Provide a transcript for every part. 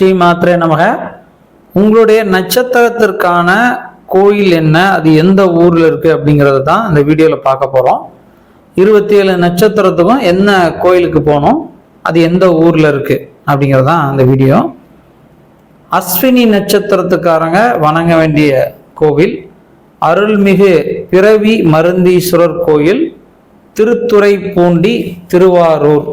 ஸ்ரீ மாத்திரை நமக. உங்களுடைய நட்சத்திரத்திற்கான கோயில் என்ன? அது எந்த ஊரில் இருக்கு அப்படிங்கறத தான் இந்த வீடியோவில் பார்க்க போகிறோம் இருபத்தி ஏழு நட்சத்திரத்துக்கும் என்ன கோயிலுக்கு போகணும்? அது எந்த ஊரில் இருக்குது அப்படிங்கிறது தான் அந்த வீடியோ. அஸ்வினி நட்சத்திரத்துக்காரங்க வணங்க வேண்டிய கோவில். அருள்மிகு பிறவி மருந்தீஸ்வரர் கோயில். திருத்துறைப்பூண்டி திருவாரூர்.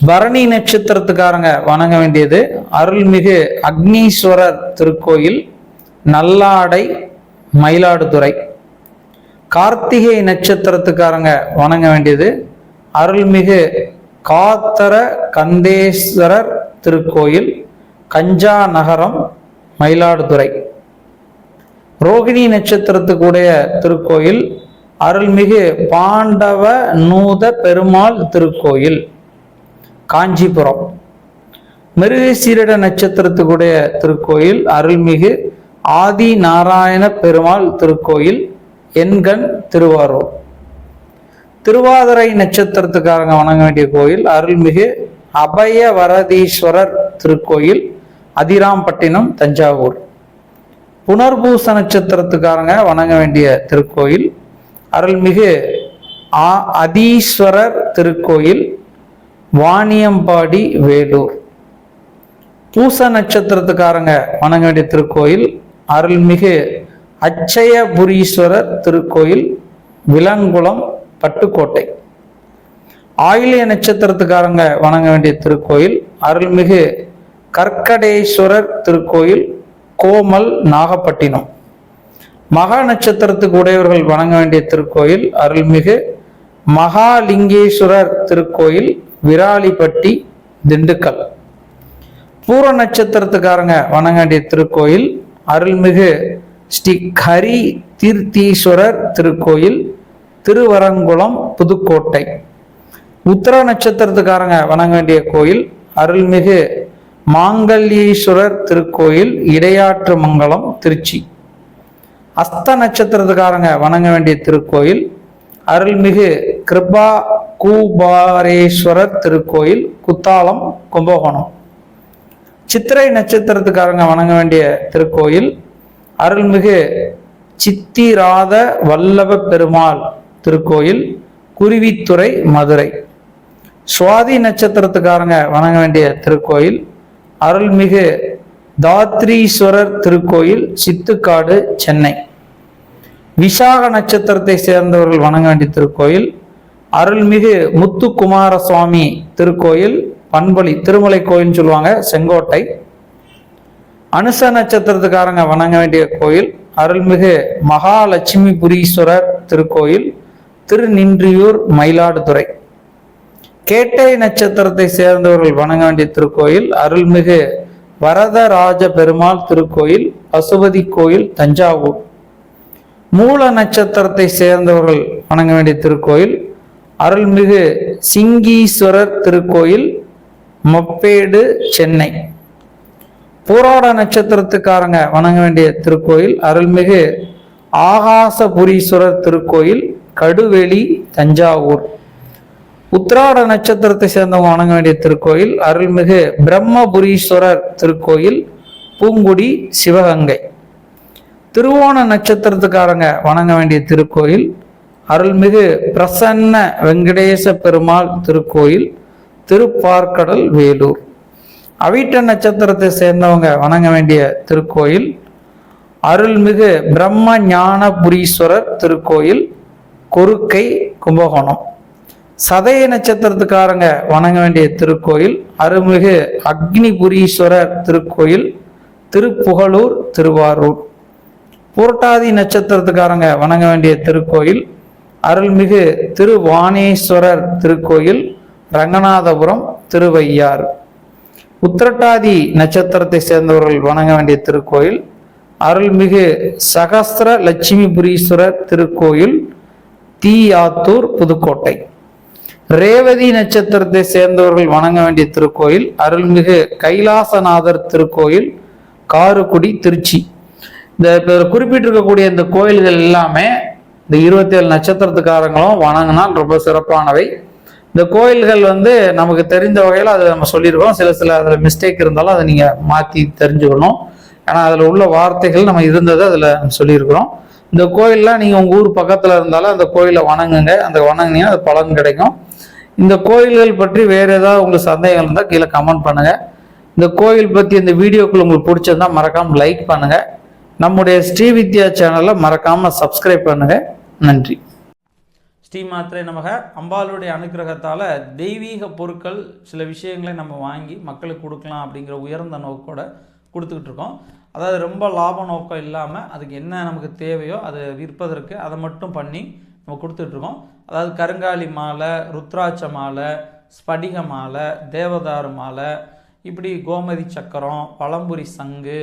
பரணி நட்சத்திரத்துக்காரங்க வணங்க வேண்டியது. அருள்மிகு அக்னீஸ்வரர் திருக்கோயில் நல்லாடை மயிலாடுதுறை. கார்த்திகை நட்சத்திரத்துக்காரங்க வணங்க வேண்டியது. அருள்மிகு காத்தர கந்தேஸ்வரர் திருக்கோயில் கஞ்சா நகரம் மயிலாடுதுறை. ரோகிணி நட்சத்திரத்துக்குடைய திருக்கோயில் அருள்மிகு பாண்டவ நூத பெருமாள் திருக்கோயில். காஞ்சிபுரம். மிருகசீரட நட்சத்திரத்துக்குடைய திருக்கோயில் அருள்மிகு ஆதி நாராயண பெருமாள் திருக்கோயில் எண்கண் திருவாரூர். திருவாதிரை நட்சத்திரத்துக்காரங்க வணங்க வேண்டிய கோயில் அருள்மிகு அபய வரதீஸ்வரர் திருக்கோயில் அதிராம்பட்டினம் தஞ்சாவூர். புனர்பூச நட்சத்திரத்துக்காரங்க வணங்க வேண்டிய திருக்கோயில் அருள்மிகு ஆ அதீஸ்வரர் திருக்கோயில் வாணியம்பாடி வேலூர் பூச நட்சத்திரத்துக்காரங்க வணங்க வேண்டிய திருக்கோயில் அருள்மிகு அச்சயபுரீஸ்வரர் திருக்கோயில் விலங்குளம் பட்டுக்கோட்டை. ஆயிலிய நட்சத்திரத்துக்காரங்க வணங்க வேண்டிய திருக்கோயில் அருள்மிகு கற்கடேஸ்வரர் திருக்கோயில் கோமல் நாகப்பட்டினம். மகா நட்சத்திரத்துக்கு உடையவர்கள் வணங்க வேண்டிய திருக்கோயில் அருள்மிகு மகாலிங்கேஸ்வரர் திருக்கோயில் விராலிப்பட்டி திண்டுக்கல். பூர நட்சத்திரத்துக்காரங்க வணங்கண்டிய திருக்கோயில். அருள்மிகு ஸ்ரீ ஹரி தீர்த்தீஸ்வரர் திருக்கோயில் திருவரங்குளம் புதுக்கோட்டை. உத்தர நட்சத்திரத்துக்காரங்க வணங்க வேண்டிய கோயில். அருள்மிகு மாங்கல்யீஸ்வரர் திருக்கோயில் இடையாற்று மங்கலம் திருச்சி. அஸ்த நட்சத்திரத்துக்காரங்க வணங்க வேண்டிய திருக்கோயில். அருள்மிகு கிருபா கூபாரேஸ்வரர் திருக்கோயில் குத்தாலம் கும்பகோணம். சித்திரை நட்சத்திரத்துக்காரங்க வணங்க வேண்டிய திருக்கோயில் அருள்மிகு சித்திராத வல்லப பெருமாள் திருக்கோயில் குருவித்துறை மதுரை. சுவாதி நட்சத்திரத்துக்காரங்க வணங்க வேண்டிய திருக்கோயில் அருள்மிகு தாத்ரீஸ்வரர் திருக்கோயில் சித்துக்காடு சென்னை. விசாக நட்சத்திரத்தை சேர்ந்தவர்கள் வணங்க வேண்டிய திருக்கோயில் அருள்மிகு முத்துக்குமார சுவாமி திருக்கோயில் பண்பொலி திருமலை கோயில்னு சொல்லுவாங்க செங்கோட்டை. அனுச நட்சத்திரத்துக்காரங்க வணங்க வேண்டிய கோயில் அருள்மிகு மகாலட்சுமிபுரீஸ்வரர் திருக்கோயில் திருநின்றியூர் மயிலாடுதுறை. கேட்டை நட்சத்திரத்தை சேர்ந்தவர்கள் வணங்க வேண்டிய திருக்கோயில் அருள்மிகு வரதராஜ பெருமாள் திருக்கோயில் பசுபதி கோயில் தஞ்சாவூர். மூல நட்சத்திரத்தை சேர்ந்தவர்கள் வணங்க வேண்டிய திருக்கோயில் அருள்மிகு சிங்கீஸ்வரர் திருக்கோயில் மப்பேடு சென்னை. பூராட நட்சத்திரத்துக்காரங்க வணங்க வேண்டிய திருக்கோயில் அருள்மிகு ஆகாசபுரீஸ்வரர் திருக்கோயில் கடுவெளி தஞ்சாவூர். உத்திராட நட்சத்திரத்தை சேர்ந்தவங்க வணங்க வேண்டிய திருக்கோயில் அருள்மிகு பிரம்மபுரீஸ்வரர் திருக்கோயில் பூங்குடி சிவகங்கை. திருவோண நட்சத்திரத்துக்காரங்க வணங்க வேண்டிய திருக்கோயில் அருள்மிகு பிரசன்ன வெங்கடேச பெருமாள் திருக்கோயில் திருப்பார்க்கடல் வேலூர். அவிட்ட நட்சத்திரத்தை சேர்ந்தவங்க வணங்க வேண்டிய திருக்கோயில் அருள்மிகு பிரம்ம ஞானபுரீஸ்வரர் திருக்கோயில் கொருக்கை கும்பகோணம். சதய நட்சத்திரத்துக்காரங்க வணங்க வேண்டிய திருக்கோயில் அருள்மிகு அக்னிபுரீஸ்வரர் திருக்கோயில் திருப்புகலூர் திருவாரூர். புரட்டாதி நட்சத்திரத்துக்காரங்க வணங்க வேண்டிய திருக்கோயில் அருள்மிகு திருவானேஸ்வரர் திருக்கோயில் ரங்கநாதபுரம் திருவையார் உத்திரட்டாதி நட்சத்திரத்தை சேர்ந்தவர்கள் வணங்க வேண்டிய திருக்கோயில் அருள்மிகு சகஸ்திர லட்சுமிபுரீஸ்வரர் திருக்கோயில் தீயாத்தூர் புதுக்கோட்டை. ரேவதி நட்சத்திரத்தை சேர்ந்தவர்கள் வணங்க வேண்டிய திருக்கோயில் அருள்மிகு கைலாசநாதர் திருக்கோயில் காருக்குடி திருச்சி. இந்த இப்போ குறிப்பிட்டிருக்கக்கூடிய இந்த கோயில்கள் எல்லாமே இந்த இருபத்தி ஏழு நட்சத்திரத்துக்காரங்களும் வணங்கினால் ரொம்ப சிறப்பானவை. இந்த கோயில்கள் வந்து நமக்கு தெரிந்த வகையில் அதை நம்ம சொல்லியிருக்கோம். சில சில அதில் மிஸ்டேக் இருந்தாலும் அதை நீங்கள் மாற்றி தெரிஞ்சுக்கணும். ஏன்னா அதில் உள்ள வார்த்தைகள் நம்ம இருந்ததை அதில் சொல்லியிருக்கிறோம். இந்த கோயிலெலாம் நீங்கள் உங்கள் ஊர் பக்கத்தில் இருந்தாலும் அந்த கோயிலை வணங்குங்க. அந்த வணங்குனீங்கன்னா அது பலன் கிடைக்கும். இந்த கோயில்கள் பற்றி வேறு ஏதாவது உங்களுக்கு சந்தேகம் இருந்தால் கீழே கமெண்ட் பண்ணுங்கள் இந்த கோயில் பற்றி இந்த வீடியோக்குள்ள உங்களுக்கு பிடிச்சிருந்தா மறக்காமல் லைக் பண்ணுங்கள் நம்முடைய ஸ்ரீ வித்யா சேனலை மறக்காமல் சப்ஸ்கிரைப் பண்ணுங்கள் நன்றி. ஸ்ரீ மாத்திரை நமக. அம்பாளுடைய அனுக்கிரகத்தால் தெய்வீக பொருட்கள் சில விஷயங்களை நம்ம வாங்கி மக்களுக்கு கொடுக்கலாம் அப்படிங்கிற உயர்ந்த நோக்கோட கொடுத்துக்கிட்டு இருக்கோம். அதாவது ரொம்ப லாப நோக்கம் இல்லாமல் அதுக்கு என்ன நமக்கு தேவையோ அதை விற்பதற்கு அதை மட்டும் பண்ணி நம்ம கொடுத்துட்ருக்கோம் அதாவது கருங்காலி மாலை ருத்ராட்ச மாலை ஸ்படிக மாலை தேவதாரு மாலை இப்படி கோமதி சக்கரம் பழம்புரி சங்கு